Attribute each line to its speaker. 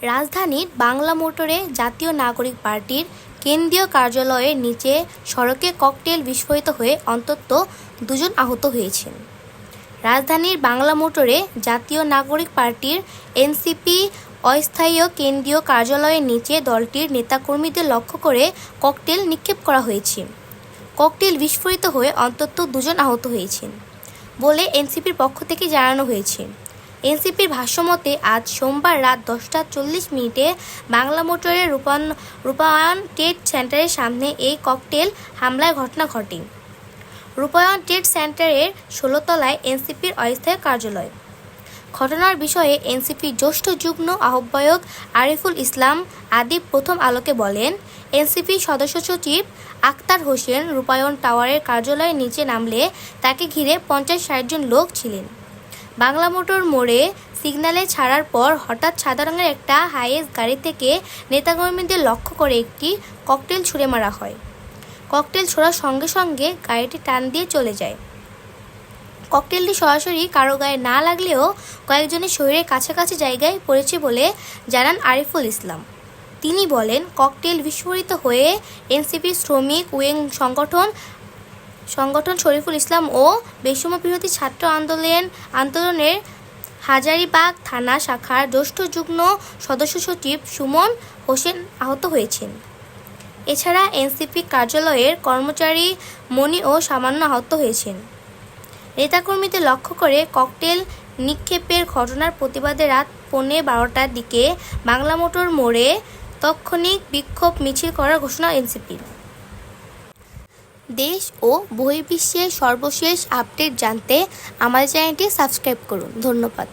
Speaker 1: রাজধানীর বাংলা মোটরে জাতীয় নাগরিক পার্টির কেন্দ্রীয় কার্যালয়ের নিচে সড়কে ককটেল বিস্ফোরিত হয়ে অন্তত দুজন আহত হয়েছেন। রাজধানীর বাংলা মোটরে জাতীয় নাগরিক পার্টির এনসিপি অস্থায়ী কেন্দ্রীয় কার্যালয়ের নিচে দলটির নেতাকর্মীদের লক্ষ্য করে ককটেল নিক্ষেপ করা হয়েছে। ককটেল বিস্ফোরিত হয়ে অন্তত দুজন আহত হয়েছেন বলে এনসিপির পক্ষ থেকে জানানো হয়েছে। এনসিপির ভাষ্যমতে আজ সোমবার রাত দশটা চল্লিশ মিনিটে বাংলা মোটরের রূপায়ণ রূপায়ণ ট্রেড সেন্টারের সামনে এই ককটেল হামলার ঘটনা ঘটে। রূপায়ণ ট্রেড সেন্টারের ষোলোতলায় এনসিপির অস্থায়ী কার্যালয়। ঘটনার বিষয়ে এনসিপির জ্যেষ্ঠ যুগ্ম আহ্বায়ক আরিফুল ইসলাম আদিব প্রথম আলোকে বলেন এনসিপি সদস্য সচিব আক্তার হোসেন রূপায়ণ টাওয়ারের কার্যালয়ের নিচে নামলে তাকে ঘিরে পঞ্চাশ ষাট জন লোক ছিলেন। বাংলা মোটর মোড়ে সিগন্যালে ছাড়ার পর হঠাৎ সাদা রঙের একটা হাইয়েস গাড়ি থেকে নেতাকর্মীদের লক্ষ্য করে একটি ককটেল ছুড়ে মারা হয়। ককটেল ছোড়ার সঙ্গে সঙ্গে গাড়িটি টান দিয়ে চলে যায়। ককটেলটি সরাসরি কারও গায়ে না লাগলেও কয়েকজনের শরীরের কাছাকাছি জায়গায় পড়েছে বলে জানান আরিফুল ইসলাম। তিনি বলেন, ককটেল বিস্ফোরিত হয়ে এনসিপি শ্রমিক, উইং সংগঠন সংগঠন শরীফুল ইসলাম ও বৈষম্য বিরোধী ছাত্র আন্দোলন আন্দোলনের হাজারিবাগ থানা শাখার জ্যেষ্ঠ যুগ্ম সদস্য সচিব সুমন হোসেন আহত হয়েছেন। এছাড়া এনসিপি কার্যালয়ের কর্মচারী মণি ও সামান্য আহত হয়েছেন। নেতাকর্মীদের লক্ষ্য করে ককটেল নিক্ষেপের ঘটনার প্রতিবাদে রাত পৌনে বারোটার দিকে বাংলা মোটর মোড়ে তৎক্ষণিক বিক্ষোভ মিছিল করার ঘোষণা এনসিপির। দেশ ও বহির্বিশ্বের সর্বশেষ আপডেট জানতে আমাদের চ্যানেলটি সাবস্ক্রাইব করুন। ধন্যবাদ।